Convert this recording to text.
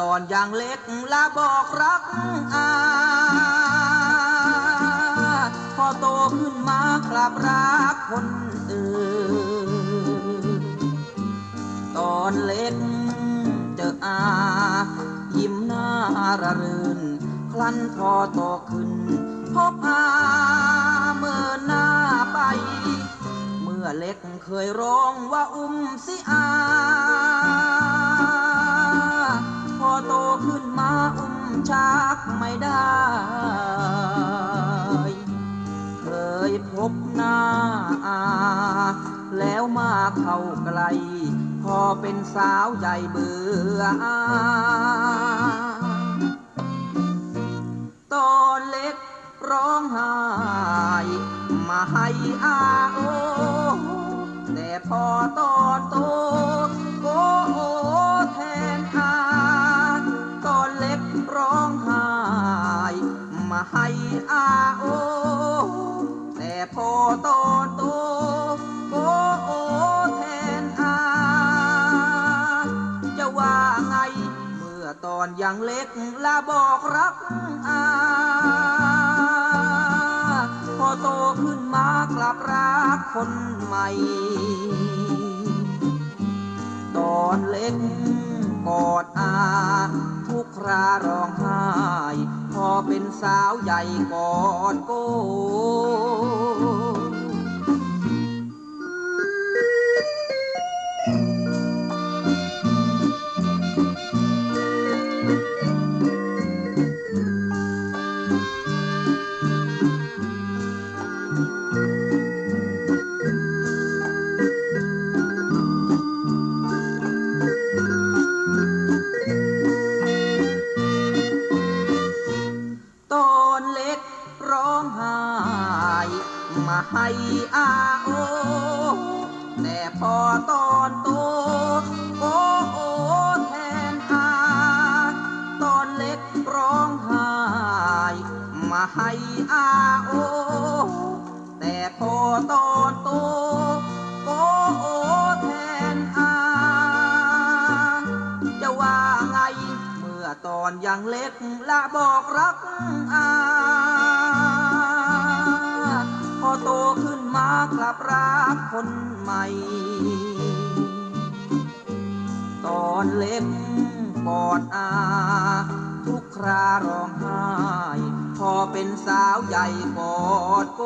ตอนยังเล็กละบอกรักอาพอโตขึ้นมากลับรักคนอื่น ตอนเล็กเจออา ยิ้มหน้าระรื่นคลันพอโตขึ้น พบอาเมื่อหน้าไป เมื่อเล็กเคยร้องว่าอุ้มสิอา โตขึ้นมาอุ้มชักไม่ได้ เคยพบหน้าอาแล้วมาเข้าใกล้พอเป็นสาวใหญ่เบื่ออาตอนเล็กร้องไห้มาให้อาโอแต่พอตอนโต มาให้อาโอ แต่พอตอนโตโกโอแทนอา จะว่าไง เมื่อตอนยังเล็กละบอกรักอาพอโตขึ้นมากลับรักคนใหม่ ตอนเล็ก สาวใหญ่กอดโก มาให้อาโอ แต่พอตอนโต โอโอแทนอาตอนเล็กร้องไห้มาให้อาโอ แต่พอตอนโต โอโอแทนอาจะว่าไง เมื่อตอนยังเล็กละบอกรักอา คนใหม่ ตอนเล็กกอดอา ทุกคราร้องไห้ พอเป็นสาวใหญ่กอดโก